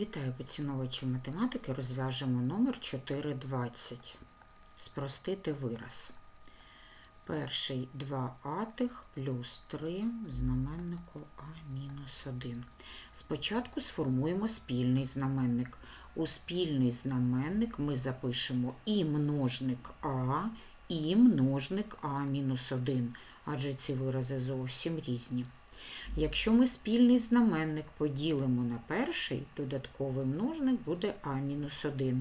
Вітаю поціновувачі математики. Розв'яжемо номер 420. Спростити вираз. Перший 2 атих плюс 3 в знаменнику А мінус 1. Спочатку сформуємо спільний знаменник. У спільний знаменник ми запишемо і множник А, і множник А мінус 1, адже ці вирази зовсім різні. Якщо ми спільний знаменник поділимо на перший, додатковий множник буде А-1.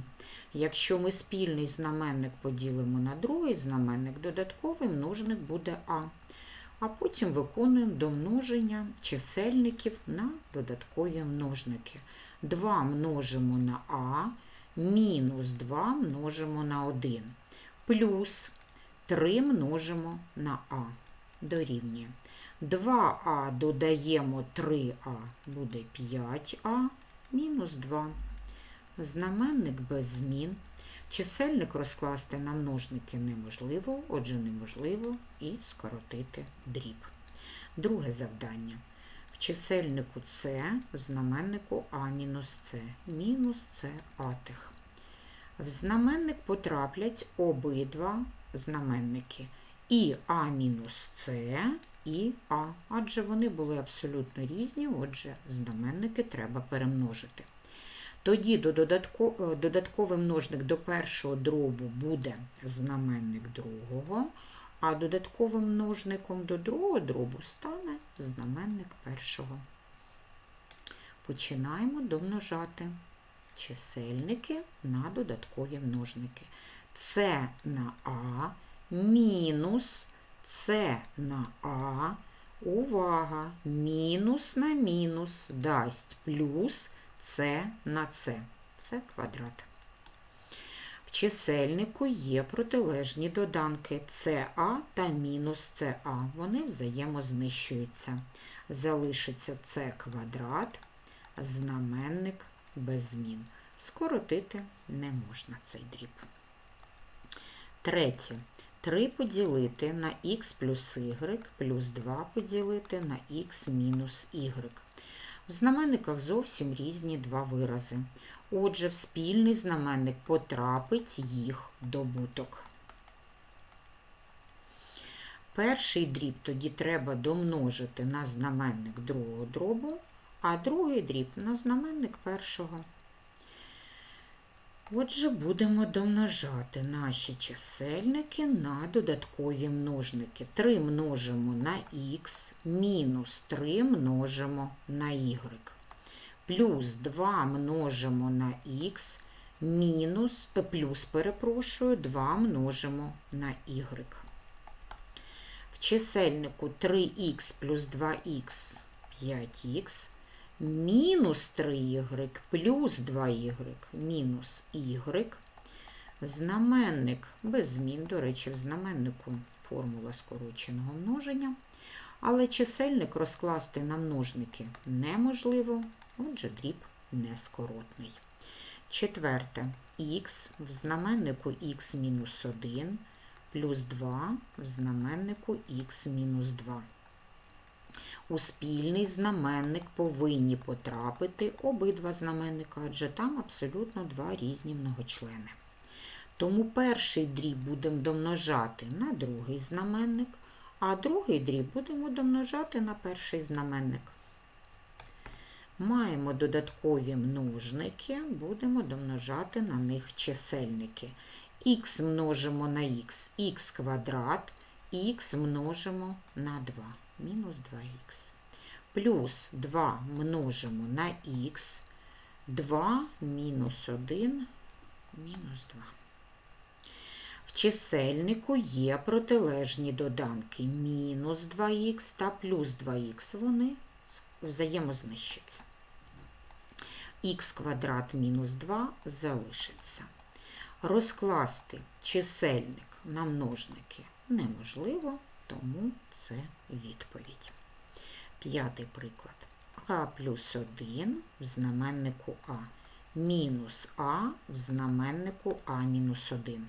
Якщо ми спільний знаменник поділимо на другий знаменник, додатковий множник буде А. А потім виконуємо домноження чисельників на додаткові множники. 2 множимо на А, мінус 2 множимо на 1, плюс 3 множимо на А. Дорівнює. 2а додаємо 3а, буде 5а мінус 2. Знаменник без змін. Чисельник розкласти на множники неможливо, отже, неможливо і скоротити дріб. Друге завдання. В чисельнику С, в знаменнику А мінус С, мінус С атих. В знаменник потраплять обидва знаменники. І А мінус С, і А, адже вони були абсолютно різні, отже, знаменники треба перемножити. Тоді додатко, додатковий множник до першого дробу буде знаменник другого, а додатковим множником до другого дробу стане знаменник першого. Починаємо домножати чисельники на додаткові множники. С на А мінус С на А. Увага! Мінус на мінус дасть плюс С на С. Це квадрат. В чисельнику є протилежні доданки СА та мінус СА. Вони взаємознищуються. Залишиться С квадрат, знаменник без змін. Скоротити не можна цей дріб. Третє. 3 поділити на х плюс y плюс 2 поділити на х мінус y. В знаменниках зовсім різні два вирази. Отже, в спільний знаменник потрапить їх добуток. Перший дріб тоді треба домножити на знаменник другого дробу, а другий дріб на знаменник першого. Отже, будемо домножати наші чисельники на додаткові множники. 3 множимо на х, мінус 3 множимо на y. Плюс 2 множимо на х, мінус, плюс, перепрошую, 2 множимо на y. В чисельнику 3х плюс 2х 5х мінус 3y плюс 2y мінус y. Знаменник без змін, до речі, в знаменнику формула скороченого множення. Але чисельник розкласти на множники неможливо, отже, дріб нескоротний. Четверте, х в знаменнику х мінус 1 плюс 2 в знаменнику х мінус 2. У спільний знаменник повинні потрапити обидва знаменника, адже там абсолютно два різні многочлени. Тому перший дріб будемо домножати на другий знаменник, а другий дріб будемо домножати на перший знаменник. Маємо додаткові множники, будемо домножати на них чисельники. Х множимо на х, х квадрат, х множимо на 2 мінус 2х. Плюс 2 множимо на х, 2 мінус 1, мінус 2. В чисельнику є протилежні доданки мінус 2х та плюс 2х. Вони взаємознищаться. х квадрат мінус 2 залишиться. Розкласти чисельник на множники неможливо, тому це відповідь. П'ятий приклад. А плюс 1 в знаменнику А. Мінус А в знаменнику А мінус 1.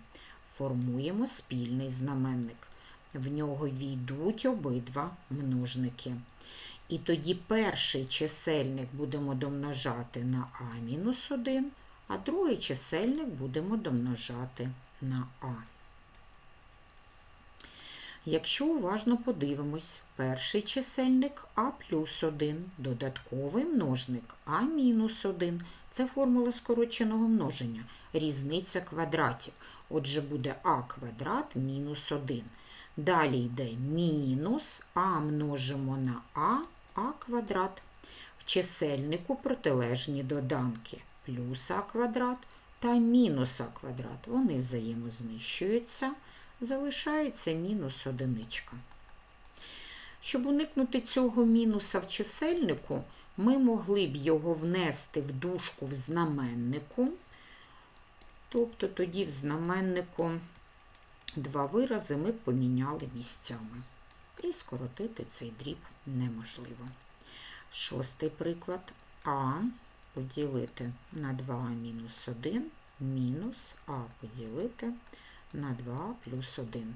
Формуємо спільний знаменник. В нього війдуть обидва множники. І тоді перший чисельник будемо домножати на а мінус 1, а другий чисельник будемо домножати на а. Якщо уважно подивимось, перший чисельник а плюс 1, додатковий множник а мінус 1 – це формула скороченого множення, різниця квадратів. Отже, буде а квадрат мінус 1. Далі йде мінус а множимо на а, а квадрат. В чисельнику протилежні доданки плюс а квадрат та мінус а квадрат. Вони взаємознищуються залишається мінус одиничка. Щоб уникнути цього мінуса в чисельнику, ми могли б його внести в дужку в знаменнику, тобто тоді в знаменнику два вирази ми поміняли місцями. І скоротити цей дріб неможливо. Шостий приклад А поділити на 2 мінус 1 мінус А поділити на 2 плюс 1.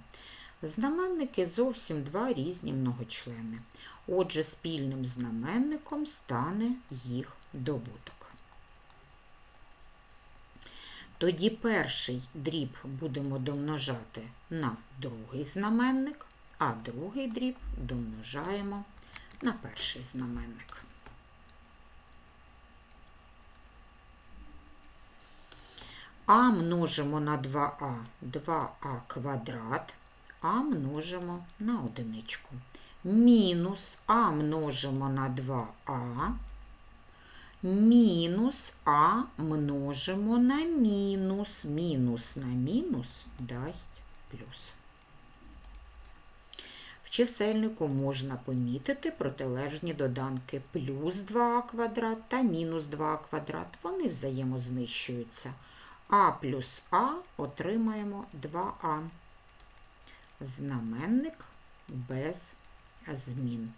Знаменники зовсім два різні многочлени. Отже, спільним знаменником стане їх добуток. Тоді перший дріб будемо домножати на другий знаменник, а другий дріб домножаємо на перший знаменник. А множимо на 2а, 2а квадрат, а множимо на одиничку. Мінус а множимо на 2а, мінус а множимо на мінус. Мінус на мінус дасть плюс. В чисельнику можна помітити протилежні доданки плюс 2а квадрат та мінус 2а квадрат. Вони взаємознищуються. А плюс А отримаємо 2А. Знаменник без змін.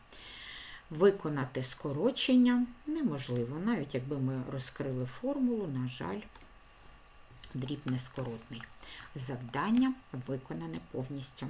Виконати скорочення неможливо, навіть якби ми розкрили формулу, на жаль, дріб нескоротний. Завдання виконане повністю.